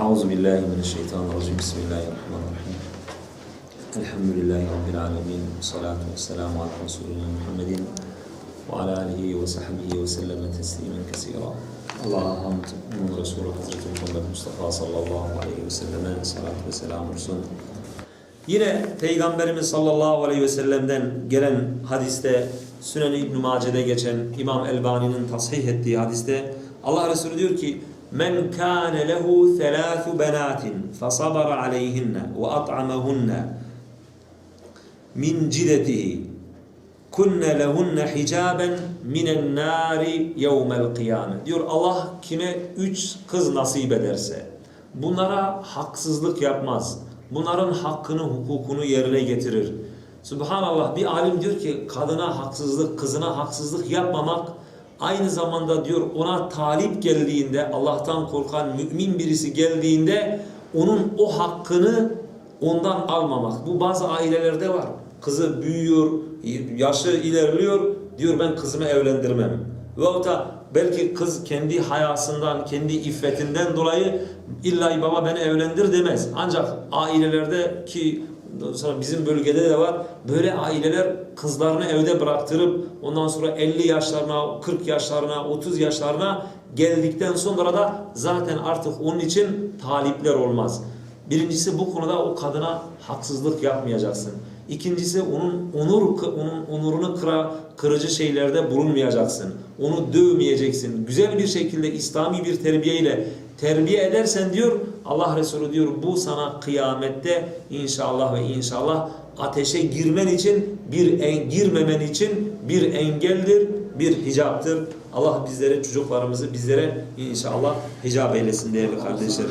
Euzu billahi mineşşeytanirracim. Bismillahirrahmanirrahim. Elhamdülillahi rabbil alamin. Salatu vesselamu ala resulina Muhammedin ve ala alihi ve sahbihi ve sellem teslimen kesira. Allah'a hamd, onun Resulü Hazreti Muhammed Mustafa sallallahu aleyhi ve selleme salat ve selam olsun. Yine Peygamberimiz sallallahu aleyhi ve sellem'den gelen hadiste Sünen-i İbn-i Mace'de geçen İmam Elbani'nin tasih ettiği hadiste Allah Resulü diyor ki Men kâne lehu thelâthu benâtin fasabara aleyhinne ve at'amahunne min cidetihi kunne lehunne hicaben minen nari yevmel kıyamet. Diyor Allah kime üç kız nasip ederse bunlara haksızlık yapmaz. Bunların hakkını, hukukunu yerine getirir. Subhanallah bir alim diyor ki kadına haksızlık, kızına haksızlık yapmamak aynı zamanda diyor ona talip geldiğinde Allah'tan korkan mümin birisi geldiğinde onun o hakkını ondan almamak. Bu bazı ailelerde var. Kızı büyüyor, yaşı ilerliyor. Diyor ben kızımı evlendirmem. Veyahut da belki kız kendi hayasından, kendi iffetinden dolayı illa baba beni evlendir demez. Ancak ailelerde ki sonra bizim bölgede de var. Böyle aileler kızlarını evde bıraktırıp ondan sonra 50 yaşlarına, 40 yaşlarına, 30 yaşlarına geldikten sonra da zaten artık onun için talipler olmaz. Birincisi bu konuda o kadına haksızlık yapmayacaksın. İkincisi onun onur onun onurunu kıra, kırıcı şeylerde bulunmayacaksın. Onu dövmeyeceksin. Güzel bir şekilde İslami bir terbiye ile terbiye edersen diyor Allah Resulü diyor bu sana kıyamette inşallah ve inşallah ateşe girmen için bir en, girmemen için bir engeldir, bir hicaptır. Allah bizlere çocuklarımızı bizlere inşallah hicap eylesin değerli kardeşlerim.